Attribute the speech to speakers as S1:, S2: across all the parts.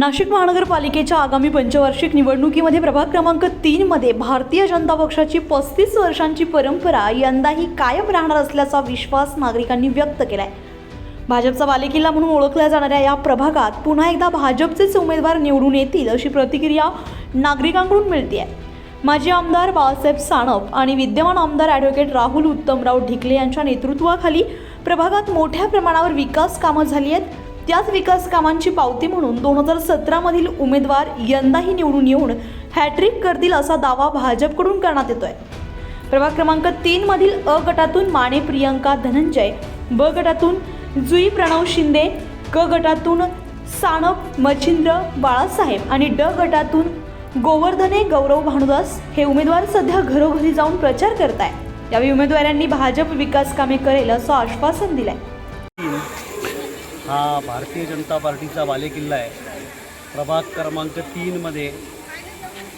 S1: नाशिक महानगरपालिकेच्या आगामी पंचवार्षिक निवडणुकीमध्ये प्रभाग क्रमांक तीनमध्ये भारतीय जनता पक्षाची पस्तीस वर्षांची परंपरा यंदाही कायम राहणार असल्याचा विश्वास नागरिकांनी व्यक्त केला आहे भाजपचा बालेकिल्ला म्हणून ओळखल्या जाणाऱ्या या प्रभागात पुन्हा एकदा भाजपचेच उमेदवार निवडून येतील अशी प्रतिक्रिया नागरिकांकडून मिळते आहे माजी आमदार बाळासाहेब साणप आणि विद्यमान आमदार ॲडव्होकेट राहुल उत्तमराव ढिकले यांच्या नेतृत्वाखाली प्रभागात मोठ्या प्रमाणावर विकास कामं झाली आहेत. त्याच विकास कामांची पावती म्हणून दोन हजार सतरामधील उमेदवार यंदाही निवडून येऊन हॅट्रिक करतील असा दावा भाजपकडून करण्यात येतोय. प्रभाग क्रमांक तीन मधील अ गटातून माने प्रियंका धनंजय ब गटातून जुई प्रणव शिंदे क गटातून सानप मच्छिंद्र बाळासाहेब आणि ड गटातून गोवर्धने गौरव भानुदास हे उमेदवार सध्या घरोघरी जाऊन प्रचार करत आहे यावेळी उमेदवारांनी भाजप विकास कामे करेल असं आश्वासन दिलंय.
S2: हा भारतीय जनता पार्टीचा बालेकिल्ला आहे. प्रभाग क्रमांक तीनमध्ये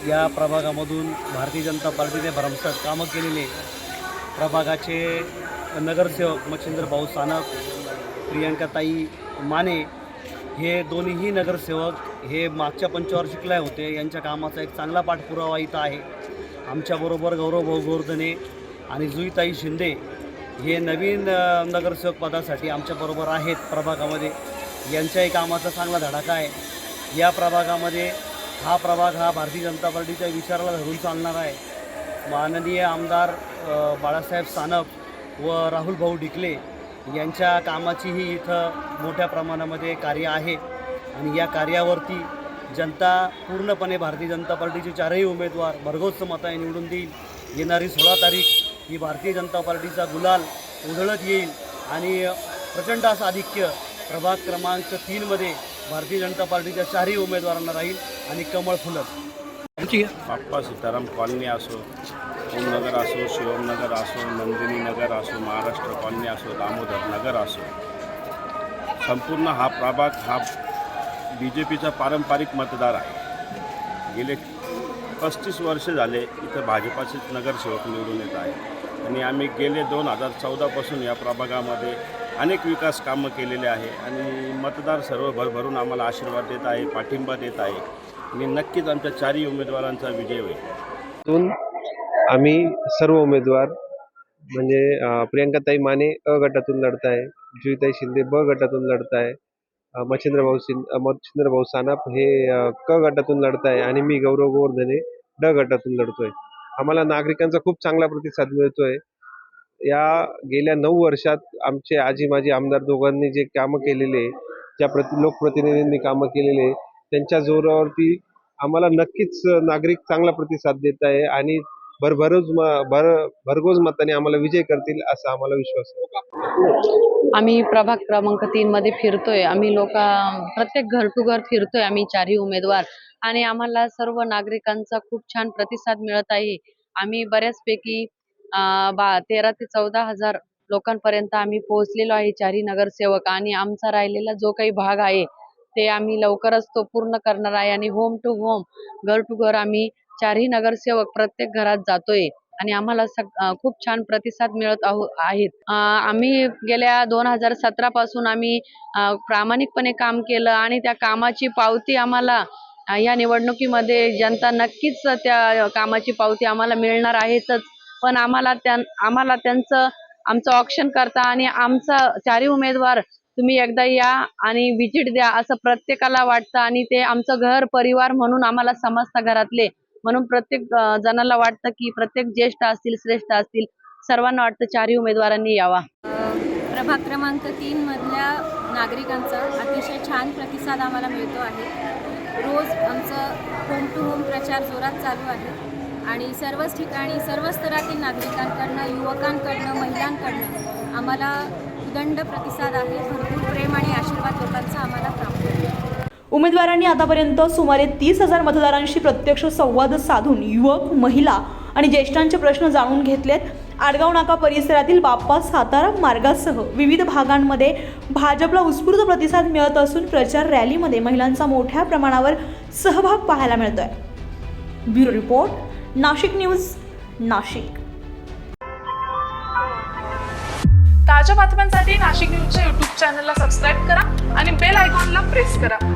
S2: या प्रभागामधून भारतीय जनता पार्टीने भरमसाठ कामं केलेले प्रभागाचे नगरसेवक मच्छिंद्र भाऊ सानप प्रियांकाताई माने हे दोन्हीही नगरसेवक हे मागच्या पंचवार्षिकला होते. यांच्या कामाचा एक चांगला पाठपुरावा इथं आहे. आमच्याबरोबर गौरव भाऊ गोवर्धने आणि जुईताई शिंदे हे नवीन नगरसेवक पदासाठी आमच्याबरोबर आहेत प्रभागामध्ये. यांच्याही कामाचा चांगला धडाका आहे. या प्रभागामध्ये हा प्रभाग हा भारतीय जनता पार्टीच्या विचाराला धरून चालणार आहे. माननीय आमदार बाळासाहेब सानप व राहुल भाऊ डिकले यांच्या कामाचीही इथं मोठ्या प्रमाणामध्ये कार्य आहे. आणि या कार्यावरती जनता पूर्णपणे भारतीय जनता पार्टीचे चारही उमेदवार भरघोस मताने निवडून देईल. येणारी सोळा तारीख ही भारतीय जनता पार्टीचा गुलाल उधळत येईल आणि प्रचंड असं आधिक्य प्रभाग क्रमांक तीनमध्ये भारतीय जनता पार्टीच्या चारही उमेदवारांना राहील आणि कमळ फुलत.
S3: बाप्पा सीताराम कॉलनी असो ओमनगर असो शिवमनगर असो नंदिनी नगर असो महाराष्ट्र कॉलनी असो दामोदर नगर असो. संपूर्ण हा प्रभाग हा बी जे पीचा पारंपरिक मतदार आहे. गेले पस्तीस वर्ष झाले इथं भाजपाचेच नगरसेवक निवडून येत आहे आणि आम्ही गेले दोन हजार चौदापासून या प्रभागामध्ये अनेक विकास कामं केलेले आहे. आणि मतदार सर्व भरभरून आम्हाला आशीर्वाद देत आहे पाठिंबा देत आहे. आणि नक्कीच आमच्या चारही उमेदवारांचा विजय होईल.
S4: तून आम्ही सर्व उमेदवार म्हणजे प्रियंकाताई माने अ गटातून लढत आहे जुईताई शिंदे ब गटातून लढत आहे मच्छिंद्र भाऊ सिं मच्छिंद्र भाऊ सानप हे क गटातून लढत आहे आणि मी गौरव गोवर्धने ड गटातून लढतोय. आम्हाला नागरिकांचा खूप चांगला प्रतिसाद मिळतोय. या गेल्या नऊ वर्षात आमचे आजी माजी आमदार दोघांनी जे कामं केलेले ज्या प्रति लोकप्रतिनिधींनी कामं केलेले त्यांच्या जोरावरती आम्हाला नक्कीच नागरिक चांगला प्रतिसाद देत आहे आणि भरभरोज भर भरघोस मताने आम्हाला विजय करतील असा आम्हाला विश्वास आहे.
S5: आम्ही प्रभाग क्रमांक तीन मध्ये फिरतोय. आम्ही लोक प्रत्येक घर टू घर फिरतोय आम्ही चारही उमेदवार. आणि आम्हाला सर्व नागरिकांचा खूप छान प्रतिसाद मिळत आहे. आम्ही बऱ्याचपैकी अं, बा तेरा ते चौदा हजार लोकांपर्यंत आम्ही पोहोचलेलो आहे चारही नगरसेवक. आणि आमचा राहिलेला जो काही भाग आहे ते आम्ही लवकरच तो पूर्ण करणार आहे. आणि होम टू होम घर टू घर आम्ही चारही नगरसेवक प्रत्येक घरात जातोय आणि आम्हाला सग खूप छान प्रतिसाद मिळत आहो आहेत. आम्ही गेल्या दोन हजार सतरा पासून आम्ही प्रामाणिकपणे काम केलं आणि त्या कामाची पावती आम्हाला या निवडणुकीमध्ये जनता नक्कीच त्या कामाची पावती आम्हाला मिळणार आहेतच. पण आम्हाला त्या आम्हाला त्यांचं आमचं ऑप्शन करता आणि आमचा चारही उमेदवार तुम्ही एकदा या आणि विजिट द्या असं प्रत्येकाला वाटतं आणि ते आमचं घर परिवार म्हणून आम्हाला समजतं घरातले म्हणून प्रत्येक जणांना जणाला वाटतं की प्रत्येक ज्येष्ठ असतील श्रेष्ठ असतील सर्वांना वाटतं चारही उमेदवारांनी यावा.
S6: प्रभाग क्रमांक तीनमधल्या नागरिकांचा अतिशय छान प्रतिसाद आम्हाला मिळतो आहे. रोज आमचं होम टू होम प्रचार जोरात चालू आहे आणि सर्वच ठिकाणी सर्व स्तरातील नागरिकांकडनं युवकांकडनं महिलांकडनं आम्हाला उदंड प्रतिसाद आहे. भरपूर प्रेम आणि आशीर्वाद लोकांचा आम्हाला प्राप्त होतो.
S1: उमेदवारांनी आतापर्यंत सुमारे तीस हजार मतदारांशी प्रत्यक्ष संवाद साधून युवक महिला आणि ज्येष्ठांचे प्रश्न जाणून घेतलेत आडगाव नाका परिसरातील बाप्पा सातारा मार्गासह. विविध भागांमध्ये भाजपला उत्स्फूर्त प्रतिसाद मिळत असून प्रचार रॅलीमध्ये महिलांचा मोठ्या प्रमाणावर सहभाग पाहायला मिळतोय. Bureau report Nashik news Nashik.
S7: ताज्या बातम्यांसाठी नाशिक न्यूजच्या युट्यूब चॅनलला सबस्क्राईब करा आणि बेल आयकॉनला प्रेस करा.